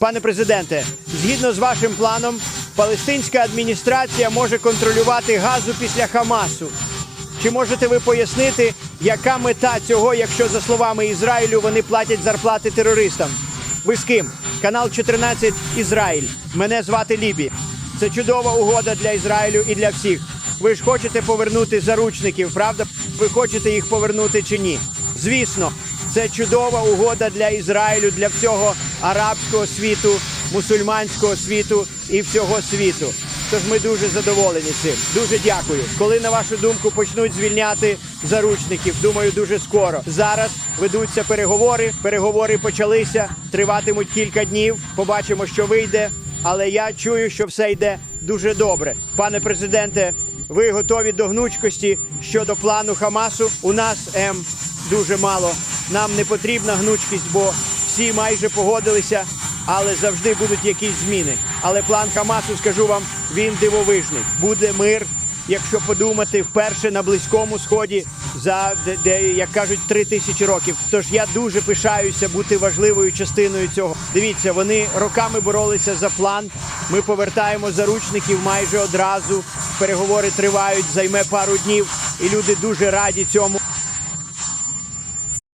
Пане президенте, згідно з вашим планом, палестинська адміністрація може контролювати газу після Хамасу. Чи можете ви пояснити, яка мета цього, якщо за словами Ізраїлю вони платять зарплати терористам? Ви з ким? Канал 14 Ізраїль. Мене звати Лібі. Це чудова угода для Ізраїлю і для всіх. Ви ж хочете повернути заручників, правда? Ви хочете їх повернути чи ні? Звісно, це чудова угода для Ізраїлю, для всього арабського світу, мусульманського світу і всього світу. Тож ми дуже задоволені цим. Дуже дякую. Коли на вашу думку почнуть звільняти заручників, думаю, дуже скоро. Зараз ведуться переговори. Переговори почалися, триватимуть кілька днів. Побачимо, що вийде. Але я чую, що все йде дуже добре. Пане президенте, ви готові до гнучкості щодо плану Хамасу? У нас ем, дуже мало. Нам не потрібна гнучкість, бо всі майже погодилися, але завжди будуть якісь зміни. Але план Хамасу, скажу вам, він дивовижний. Буде мир, якщо подумати, вперше на близькому сході за де, як кажуть, три тисячі років. Тож я дуже пишаюся бути важливою частиною цього. Дивіться, вони роками боролися за план. Ми повертаємо заручників майже одразу. Переговори тривають, займе пару днів, і люди дуже раді цьому.